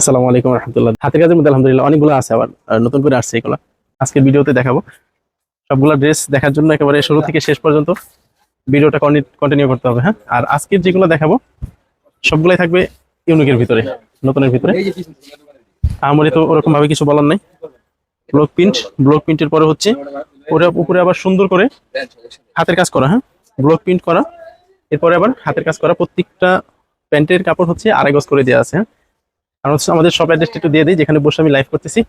আসসালামু আলাইকুম রহমতুল্লাহ। হাতের কাজের মধ্যে আলহামদুলিল্লাহ অনেকগুলো আছে আবার নতুন করে আসছে এগুলো। আজকের ভিডিওতে দেখাবো। সবগুলো ড্রেস দেখার জন্য একেবারে শুরু থেকে শেষ পর্যন্ত ভিডিওটা কন্টিনিউ করতে হবে হ্যাঁ? আর আজকের যেগুলো দেখাবো, সবগুলাই থাকবে ইউনিকের ভিতরে, নতুনের ভিতরে। আমার তো ওরকম ভাবে কিছু বলার নাই। ব্লক প্রিন্ট ব্লক প্রিন্টের পরে হচ্ছে ওরা উপরে আবার সুন্দর করে হাতের কাজ করা হ্যাঁ? ব্লক প্রিন্ট করা, এরপরে আবার হাতের কাজ করা। প্রত্যেকটা প্যান্টের কাপড় হচ্ছে আড়াই গজ করে দেওয়া আছে হ্যাঁ? আর হচ্ছে আমাদের সব অ্যাড্রেসটা একটু দিয়ে দিই, যেখানে বসে আমি লাইভ করতেছি।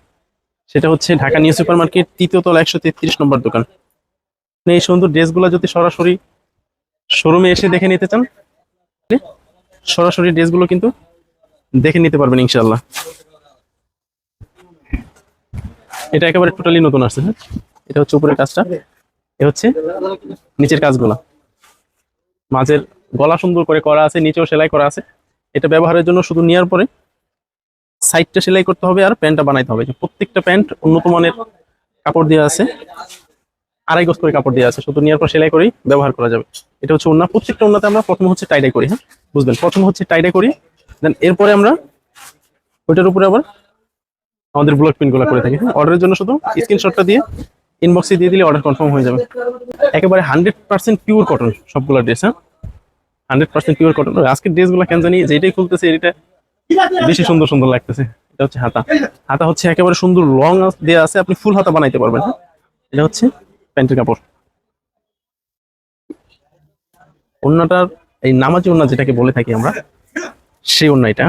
সেটা হচ্ছে ঢাকা নিউ সুপার মার্কেট তৃতীয় তলা একশো তেত্রিশ নম্বর দোকান। এই সুন্দর ড্রেসগুলো যদি সরাসরি শোরুমে এসে দেখে নিতে চান, সরাসরি ড্রেসগুলো কিন্তু দেখে নিতে পারবেন ইনশাল্লাহ এটা একেবারে টোটালি নতুন আসছে হ্যাঁ? এটা হচ্ছে উপরের কাজটা। এ হচ্ছে নিচের কাজগুলা। মাঝের গলা সুন্দর করে করা আছে, নিচেও সেলাই করা আছে। এটা ব্যবহারের জন্য শুধু নেওয়ার পরে সাইডটা সেলাই করতে হবে আর প্যান্টটা বানাইতে হবে। প্রত্যেকটা প্যান্ট উন্নত মানের কাপড় দেওয়া আছে। আড়াই গজ করে কাপড় দেওয়া আছে। শুধু নেওয়ার পর সেলাই করেই ব্যবহার করা যাবে। এটা হচ্ছে ওন্না প্রত্যেকটা ওন্নাতে আমরা প্রথম হচ্ছে টাইডাই করি হ্যাঁ? বুঝবেন প্রথম হচ্ছে টাইডাই করি দেন এরপরে আমরা ওইটার উপরে আবার আমাদের ব্লক পিনগুলো করে থাকি হ্যাঁ? অর্ডারের জন্য শুধু স্ক্রিনশটটা দিয়ে ইনবক্সে দিয়ে দিলে অর্ডার কনফার্ম হয়ে যাবে। একেবারে হান্ড্রেড পার্সেন্ট পিওর কটন সবগুলো ড্রেস হ্যাঁ? হান্ড্রেড পার্সেন্ট পিওর কটন আজকের ড্রেসগুলো কেন জানি যেটাই খুলতেছে এটা বেশি সুন্দর সুন্দর লাগতেছে। এটা হচ্ছে হাতা। হাতা হচ্ছে একেবারে সুন্দর লং দেওয়া আছে, আপনি ফুল হাতা বানাইতে পারবেন? এটা হচ্ছে প্যান্টের কাপড়। ওন্নাটার, এই নামাজি ওন্না যেটাকে বলে থাকি আমরা, সেই ওন্না এটা।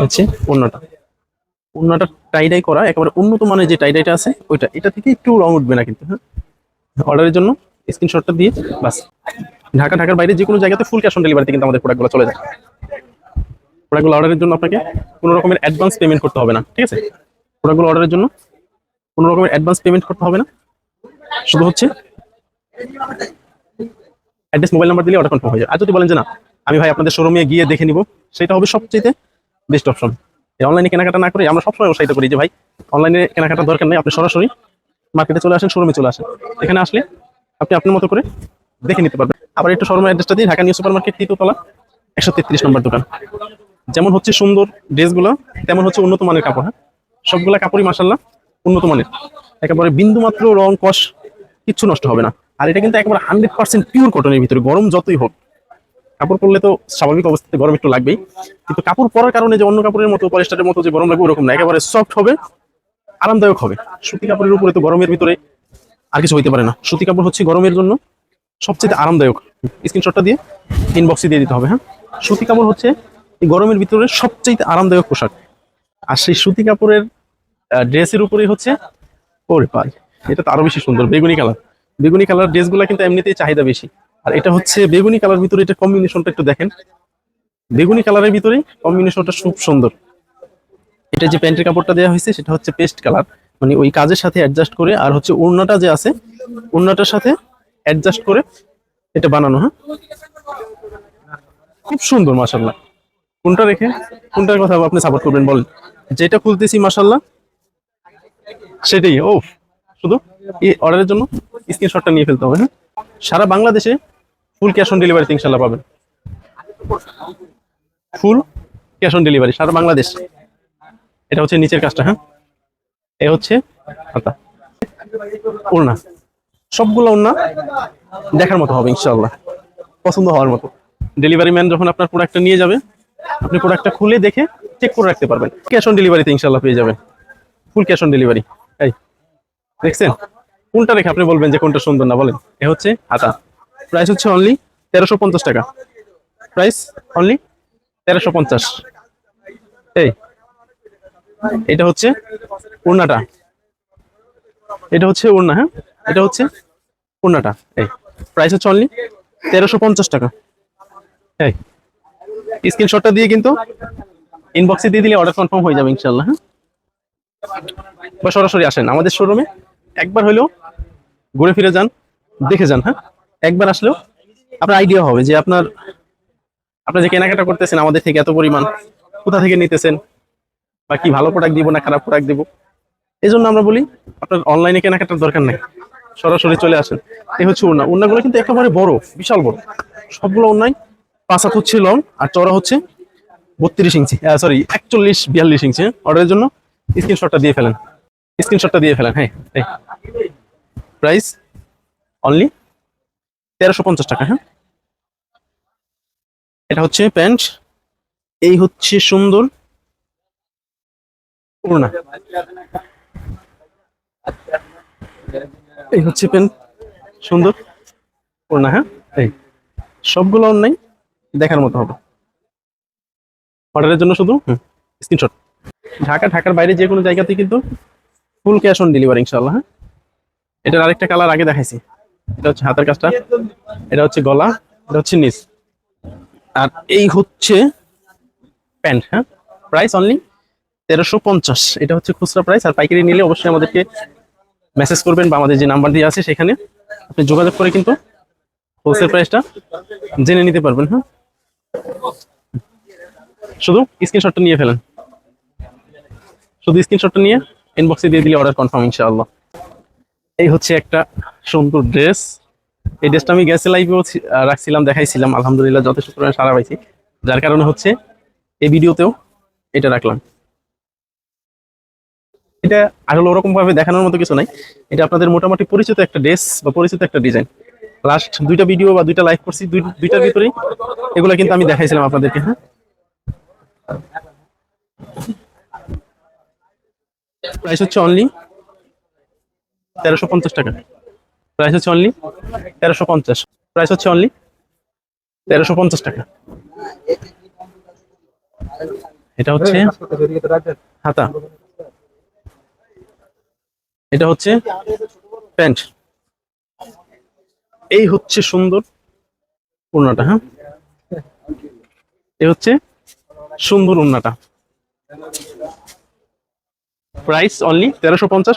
হচ্ছে ওন্নাটা। ওন্নাটা টাইডাই করা, একেবারে উন্নত মানের যে টাইডাইটা আছে, ওইটা, এটা থেকে একটু রং উঠবে না কিন্তু হ্যাঁ? অর্ডারের জন্য স্ক্রিনশটটা দিয়ে বাস। ঢাকা, ঢাকার বাইরে যে কোনো জায়গাতে ফুল ক্যাশ অন ডেলিভারিতে কিন্তু আমাদের প্রোডাক্টগুলো চলে যায়। প্রোডাক্টগুলো অর্ডারের জন্য আপনাকে কোনো রকমের অ্যাডভান্স পেমেন্ট করতে হবে না, ঠিক আছে? প্রোডাক্টগুলো অর্ডারের জন্য কোনো রকমের অ্যাডভান্স পেমেন্ট করতে হবে না। শুধু হচ্ছে অ্যাড্রেস মোবাইল নাম্বার দিলে অর্ডার কনফার্ম হয়ে যাবে আর যদি বলেন যে না, আমি ভাই আপনাদের শোরুমে গিয়ে দেখে নিব, সেটা হবে সবচেয়ে বেস্ট অপশন অনলাইনে কেনাকাটা না করে আমরা সবসময় উৎসাহিত করি যে ভাই অনলাইনে কেনাকাটার দরকার নেই, আপনি সরাসরি মার্কেটে চলে আসেন শোরুমে চলে আসেন। এখানে আসলে আপনি আপনার মতো করে দেখে নিতে পারবেন। আবার একটু শোরুমের অ্যাড্রেসটা দিই ঢাকা নিউ সুপার মার্কেট তৃতীয়তলা একশো তেত্রিশ নম্বর দোকান। যেমন হচ্ছে সুন্দর ড্রেসগুলো, তেমন হচ্ছে উন্নত মানের কাপড় হ্যাঁ? সবগুলা কাপড়ই মাসাল্লাহ উন্নত মানের। একেবারে বিন্দু মাত্র রং, কষ, কিচ্ছু নষ্ট হবে না। আর এটা কিন্তু একেবারে হান্ড্রেড পার্সেন্ট পিওর কটনের ভিতরে, গরম যতই হোক। কাপড় পরলে তো স্বাভাবিক অবস্থাতে গরম একটু লাগবেই। কিন্তু কাপড় পরার কারণে যে অন্য কাপড়ের মতো পলিস্টারের মতো যে গরম লাগবে, ওরকম না। একেবারে সফট হবে, আরামদায়ক হবে। সুতি কাপড়ের উপরে তো গরমের ভিতরে আর কিছু হইতে পারে না। সুতি কাপড় হচ্ছে গরমের জন্য সবচেয়ে আরামদায়ক। স্ক্রিনশটটা দিয়ে ইনবক্সে দিয়ে দিতে হবে হ্যাঁ? সুতি কাপড় হচ্ছে এই গরমের ভিতরে সবচেয়ে আরামদায়ক পোশাক। আর সেই সুতি কাপড়ের ড্রেসের উপরেই হচ্ছে ওরে পাই এটা তো আরও বেশি সুন্দর, বেগুনি কালার। বেগুনি কালার ড্রেসগুলো কিন্তু এমনিতেই চাহিদা বেশি। আর এটা হচ্ছে বেগুনি কালার ভিতরে, এটা কম্বিনেশনটা একটু দেখেন। বেগুনি কালারের ভিতরে কম্বিনেশনটা খুব সুন্দর। এটা যে প্যান্টের কাপড়টা দেওয়া হয়েছে, সেটা হচ্ছে পেস্ট কালার। মানে ওই কাজের সাথে অ্যাডজাস্ট করে আর হচ্ছে ওড়নাটা যে আছে ওড়নাটার সাথে অ্যাডজাস্ট করে এটা বানানো হ্যাঁ? খুব সুন্দর মাসাল্লাহ কোনটা রেখে? কোনটার কথা আপনি সাপোর্ট করবেন, বলেন। যেটা খুলতেছি মাসাল্লাহ সেটাই, ও, শুধু এই অর্ডারের জন্য স্ক্রিনশটটা নিয়ে ফেলতে হবে হ্যাঁ? সারা বাংলাদেশে ফুল ক্যাশ অন ডেলিভারিতে ইনশাল্লাহ পাবেন। ফুল ক্যাশ অন ডেলিভারি সারা বাংলাদেশ। এটা হচ্ছে নিচের কাজটা হ্যাঁ? এ হচ্ছে ওড়না সবগুলো ওড়না দেখার মতো হবে ইনশাল্লাহ পছন্দ হওয়ার মতো। ডেলিভারি ম্যান যখন আপনার প্রোডাক্টটা নিয়ে যাবে, আপনি প্রোডাক্টটা খুলে দেখে চেক করে রাখতে পারবেন। ক্যাশ অন ডেলিভারিতে ইনশাল্লাহ পেয়ে যাবেন। ফুল ক্যাশ অন ডেলিভারি এই, দেখছেন? কোনটা রেখে আপনি বলবেন যে কোনটা সুন্দর না, বলেন। এ হচ্ছে হাতা প্রাইস হচ্ছে অনলি তেরোশো পঞ্চাশ টাকা। প্রাইস অনলি তেরোশো পঞ্চাশ। এই এটা হচ্ছে ওড়নাটা এটা হচ্ছে ওড়না হ্যাঁ? এটা হচ্ছে ওড়নাটা এই প্রাইস হচ্ছে অনলি তেরোশো পঞ্চাশ টাকা। এই স্ক্রিনশটটা দিয়ে কিন্তু ইনবক্সে দিয়ে দিলে অর্ডার কনফার্ম হয়ে যাবে ইনশাল্লাহ হ্যাঁ? বা সরাসরি আসেন। আমাদের শোরুমে একবার হলেও ঘুরে ফিরে যান, দেখে যান হ্যাঁ? একবার আসলেও আপনার আইডিয়া হবে যে আপনার আপনি যে কেনাকাটা করতেছেন আমাদের থেকে এত পরিমাণ, কোথা থেকে নিতেছেন? বা কি ভালো প্রোডাক্ট দিব না খারাপ প্রোডাক্ট দিব? এই জন্য আমরা বলি, আপনার অনলাইনে কেনাকাটার দরকার নেই। সরাসরি চলে আসেন। এই হচ্ছে উন্না উন্নাগুলো কিন্তু একেবারে বড়, বিশাল বড়। সবগুলো অন্যায় পাঁচ হাত হচ্ছে লং আর চড়া হচ্ছে বত্রিশ ইঞ্চি। সরি একচল্লিশ বিয়াল্লিশ ইঞ্চি। অর্ডারের জন্য স্ক্রিনশটটা দিয়ে ফেলেন। স্ক্রিনশটটা দিয়ে ফেলেন হ্যাঁ প্রাইস অনলি তেরোশো পঞ্চাশ টাকা হ্যাঁ। এটা হচ্ছে প্যান্ট। এই হচ্ছে সুন্দর ওড়না এই হচ্ছে প্যান্ট সুন্দর। ওড়না হ্যাঁ? এই। সবগুলো অনলাইন দেখার মতো হবে। অর্ডারের জন্য শুধু? স্ক্রিনশট। ঢাকা, ঢাকার বাইরে যে কোনো জায়গাতে কিন্তু ফুল ক্যাশ অন ডেলিভারি ইনশাল্লাহ হ্যাঁ? এটার আরেকটা কালার আগে দেখাইছি। এটা হচ্ছে হাতের কাজটা। এটা হচ্ছে গলা। এটা হচ্ছে নিচ। আর এই হচ্ছে প্যান্ট হ্যাঁ? প্রাইস অনলি তেরোশো পঞ্চাশ। এটা হচ্ছে খুচরা প্রাইস আর পাইকারি নিলে অবশ্যই আমাদেরকে মেসেজ করবেন বা আমাদের যে নাম্বার দিয়ে আছে সেখানে। আপনি যোগাযোগ করে কিন্তু হোলসেল প্রাইসটা জেনে নিতে পারবেন হ্যাঁ? শুধু স্ক্রিনশটটা নিয়ে ফেলেন। শুধু স্ক্রিনশটটা নিয়ে ইনবক্সে দিয়ে দিলে অর্ডার কনফার্ম ইনশাআল্লাহ। এই হচ্ছে একটা সুন্দর ড্রেস এই ড্রেসটা আমি গ্যাসে লাইভেও রাখছিলাম, দেখাইছিলাম। আলহামদুলিল্লাহ যথেষ্ট পরিমাণে সারা পাইছি। যার কারণে হচ্ছে এই ভিডিওতেও এটা রাখলাম। এটা আসলে ওরকম ভাবে দেখানোর মতো কিছু নাই। এটা আপনাদের মোটামুটি পরিচিত একটা ড্রেস বা পরিচিত একটা ডিজাইন। লাস্ট দুইটা ভিডিও বা দুইটা লাইভ করছি দুই- দুইটার ভিতরেই। এগুলো কিন্তু আমি দেখাইছিলাম আপনাদেরকে হ্যাঁ? প্রাইস হচ্ছে অনলি তেরোশো পঞ্চাশ টাকা। প্রাইস হচ্ছে অনলি তেরোশো পঞ্চাশ। প্রাইস হচ্ছে অনলি তেরোশো পঞ্চাশ টাকা। এটা হচ্ছে হাতা। এটা হচ্ছে প্যান্ট। এই হচ্ছে সুন্দর ওড়নাটা হ্যাঁ? এই হচ্ছে সুন্দর ওড়নাটা। প্রাইস অনলি তেরোশো পঞ্চাশ।